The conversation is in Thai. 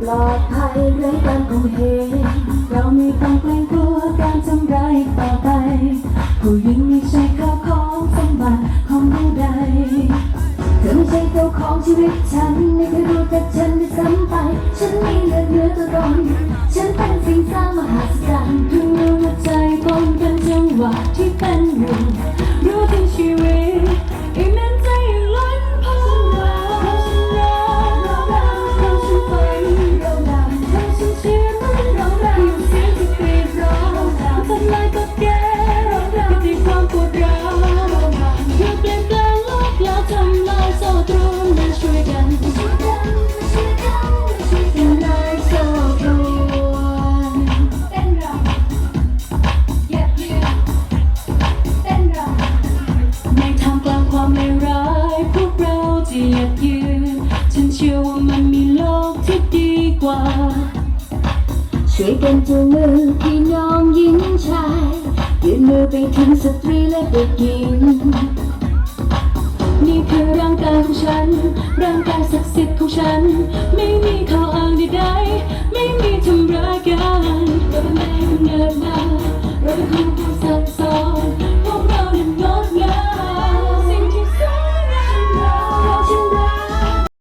ปลอดภัยเร้การข่มเหตุเราไม่ต้องเกรงกลัวการทำร้ายต่อไป ผู้หญิงไม่ใช่เจ้าของสมบัติของผู้ใดเธอไม่ใช่เจ้าของชีวิตฉันไม่เคยรู้จักฉันด้ซ้ำไป ฉันมีเลือดเนื้อตัวตนฉันเป็นสิ่งสร้างมหัศจรรย์ทุกหัวใจตรงกันจังหวะที่เป็นหนึ่งรู้ถึงชีวิต จะเหยียบยืนฉันเชื่อว่ามันมีโลกที่ดีกว่า ช่วยกันจูงมือพี่น้องหญิงชายยืนมือไปถึงสตรีและเด็กหญิงนี่คือร่างกายของฉัน ร่างกายศักดิ์สิทธิ์ของฉัน ไม่มีข้ออ้างใดๆไม่มีทำร้ายกันเราเป็นแม่กำเนิดมาเราเป็นคู่ความศักดิ์